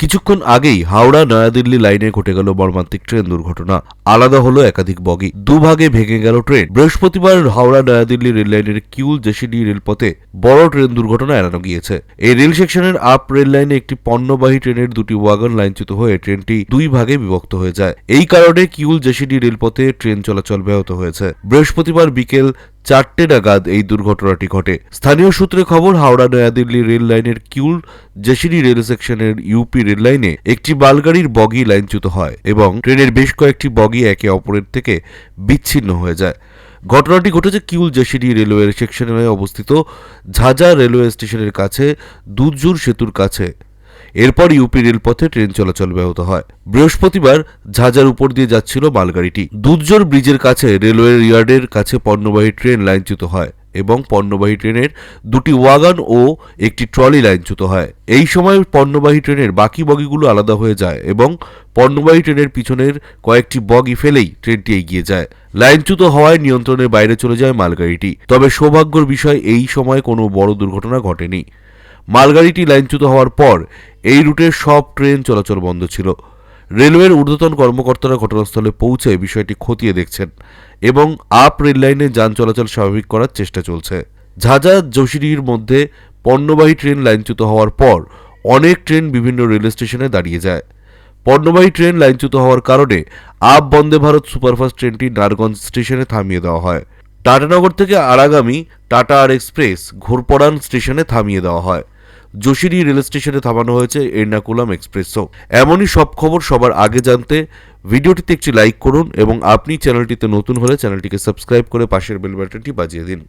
কিছুক্ষণ আগেই হাওড়া নয়াদিল্লি লাইনে ঘটে গেল মর্মান্তিক ট্রেন দুর্ঘটনা। আলাদা হলো একাধিক বগি। দুভাগে ভেঙে গেল ট্রেন। বৃহস্পতিবার হাওড়া নয়াদিল্লি রেল লাইনের কিউল জেসিডি রেলপথে বড় ট্রেন দুর্ঘটনা এড়ানো গিয়েছে। এই রেল সেকশনের আপ রেল লাইনে একটি পণ্যবাহী ট্রেনের দুটি ওয়াগন লাইনচ্যুত হয়ে ট্রেনটি দুই ভাগে বিভক্ত হয়ে যায়। এই কারণে কিউল জেসিডি রেলপথে ট্রেন চলাচল ব্যাহত হয়েছে। বৃহস্পতিবার বিকেল চারটে নাগাদ এই দুর্ঘটনাটি ঘটে। স্থানীয় সূত্রে খবর, হাওড়া নয়াদিল্লি রেল লাইনের কিউল জেসিডি রেল সেকশনের ইউপি রেল লাইনে একটি মালগাড়ির বগি লাইনচ্যুত হয় এবং ট্রেনের বেশ কয়েকটি বগি একে অপরের থেকে বিচ্ছিন্ন হয়ে যায়। ঘটনাটি ঘটেছে কিউল জেসিডি রেলওয়ে সেকশনে অবস্থিত ঝাঁঝা রেলওয়ে স্টেশনের কাছে দুধজুর সেতুর কাছে। এরপর ইউপি রেলপথে ট্রেন চলাচল ব্যাহত হয়। বৃহস্পতিবার ঝাঁঝার উপর দিয়ে যাচ্ছিল মালগাড়িটি। দুধজোর ব্রিজের কাছে রেলওয়ে ইয়ার্ডের কাছে পণ্যবাহী ট্রেন লাইনচ্যুত হয় এবং পণ্যবাহী ট্রেনের দুটি ওয়াগন ও একটি ট্রলি লাইনচ্যুত হয়। এই সময় পণ্যবাহী ট্রেনের বাকি বগিগুলো আলাদা হয়ে যায় এবং পণ্যবাহী ট্রেনের পিছনের কয়েকটি বগি ফেলেই ট্রেনটি এগিয়ে যায়। লাইনচ্যুত হওয়ায় নিয়ন্ত্রণের বাইরে চলে যায় মালগাড়িটি। তবে সৌভাগ্যর বিষয়, এই সময় কোনো বড় দুর্ঘটনা ঘটেনি। মালগাড়িটি লাইনচ্যুত হওয়ার পর এই রুটের সব ট্রেন চলাচল বন্ধ ছিল। রেলওয়ের ঊর্ধ্বতন কর্মকর্তারা ঘটনাস্থলে পৌঁছে বিষয়টি খতিয়ে দেখছেন এবং আপ রেল লাইনে যান চলাচল স্বাভাবিক করার চেষ্টা চলছে। ঝাঁঝা জসিডির মধ্যে পণ্যবাহী ট্রেন লাইনচ্যুত হওয়ার পর অনেক ট্রেন বিভিন্ন রেল স্টেশনে দাঁড়িয়ে যায়। পণ্যবাহী ট্রেন লাইনচ্যুত হওয়ার কারণে আপ বন্দে ভারত সুপারফাস্ট ট্রেনটি নারগঞ্জ স্টেশনে থামিয়ে দেওয়া হয়। টাটানগর থেকে আরাগামী টাটা আর এক্সপ্রেস ঘোরপড়ান স্টেশনে থামিয়ে দেওয়া হয়। যোশিরি রেল স্টেশনে থামানো হয়েছে এর্নাকুলাম এক্সপ্রেসও। এমনই সব খবর সবার আগে জানতে ভিডিওটিতে একটি লাইক করুন এবং আপনি চ্যানেলটিতে নতুন হলে চ্যানেলটিকে সাবস্ক্রাইব করে পাশের বেল বাটনটি বাজিয়ে দিন।